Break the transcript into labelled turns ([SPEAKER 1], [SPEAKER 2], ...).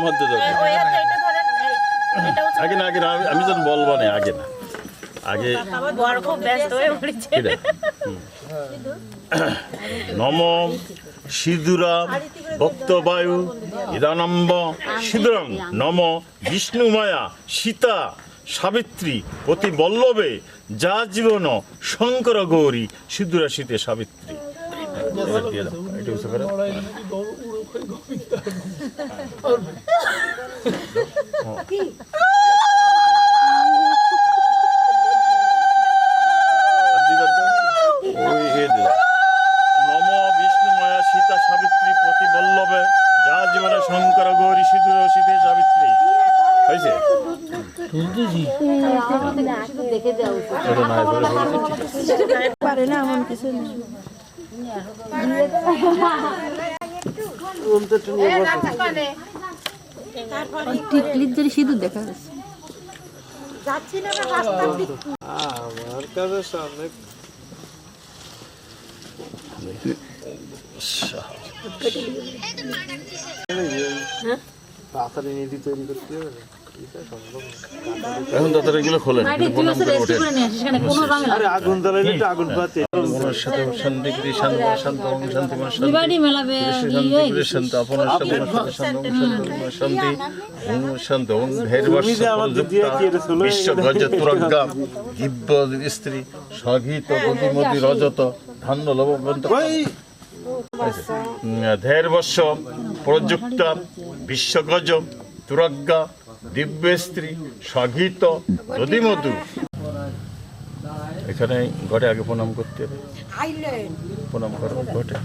[SPEAKER 1] বাম হাতে আগে না আগে না আমি- যখন বলব না আগে না। আগে। নম সিঁদুরা ভক্তবায়ু ইদানম্ব সিঁদুরং নম বিষ্ণুমায়া সীতা সাবিত্রী অতি বল্লভে যা জীবন শঙ্কর গৌরী সিঁদুরা শীতে সাবিত্রী। এটা এবারে বলো।
[SPEAKER 2] পারে না এমন কিছু
[SPEAKER 3] আমার কাছে সামনে তাড়াতাড়ি নিধি তৈরি করতে হবে।
[SPEAKER 1] এখন তাদের এগুলো খোলেন
[SPEAKER 3] আগুন জ্বালাইলে আগুন পাতে।
[SPEAKER 1] মনের সাথে শান্তি করি শান্ত শান্ত ওম শান্তি মন শান্তি।
[SPEAKER 2] মেলাবে
[SPEAKER 1] শান্তি করি শান্ত আপনার সাথে মনের সাথে শান্ত শান্তি ওম শান্তি ওম শান্ত ওম ধৈর্যবর্ষ
[SPEAKER 3] তুমি যে আমাদের দিয়ে কি এটা
[SPEAKER 1] বিশ্ব গজ দিব্য স্ত্রী সঘিত গদিমতি রজত ধান্য লবন্ত ধৈর্যবর্ষ প্রযুক্ত বিশ্বগজ তুরজ্ঞা দিব্য স্ত্রী সঘিত দধিমধু এখানে ঘরে আগে প্রণাম করতে হবে। প্রণাম করো ঘটে।